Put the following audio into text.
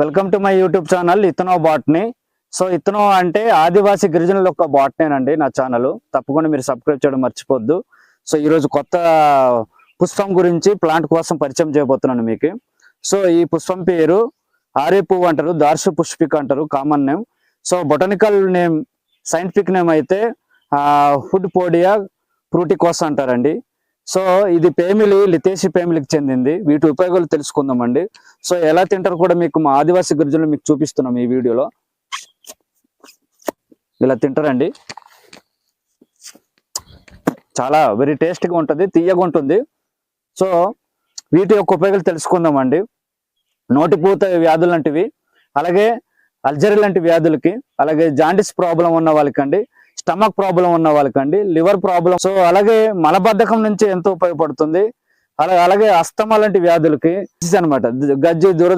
Welcome to my YouTube channel ఇతనో బాట్ని. So ఇతనో అంటే ఆదివాసీ గిరిజనుల యొక్క బాట్నేనండి నా ఛానల్. తప్పకుండా మీరు సబ్స్క్రైబ్ చేయడం మర్చిపోద్దు. సో ఈరోజు కొత్త పుష్పం గురించి ప్లాంట్ కోసం పరిచయం చేయబోతున్నాను మీకు. సో ఈ పుష్పం పేరు ఆరే పువ్వు అంటారు దార్ష పుష్పిక్ అంటారు common name. So botanical name scientific name అయితే ఫుడ్ పోడియా ఫ్రూటికోస్ అంటారండి. సో ఇది పేమిలి లితేసి పేమిలికి చెందింది. వీటి ఉపయోగాలు తెలుసుకుందామండి. సో ఎలా తింటారు కూడా మీకు మా ఆదివాసీ గిరిజనులు మీకు చూపిస్తున్నాం ఈ వీడియోలో. ఇలా తింటారండి. చాలా వెరీ టేస్ట్గా ఉంటుంది తీయగా ఉంటుంది. సో వీటి యొక్క ఉపయోగాలు తెలుసుకుందామండి. నోటిపూత వ్యాధులు లాంటివి అలాగే అల్జరీ లాంటి వ్యాధులకి అలాగే జాండిస్ ప్రాబ్లం ఉన్న వాళ్ళకండి. స్టమక్ ప్రాబ్లం ఉన్న వాళ్ళకండి లివర్ ప్రాబ్లం. సో అలాగే మలబద్ధకం నుంచి ఎంతో ఉపయోగపడుతుంది. అలాగే అలాగే అస్తమా లాంటి వ్యాధులకి అనమాట గజ్జి దుర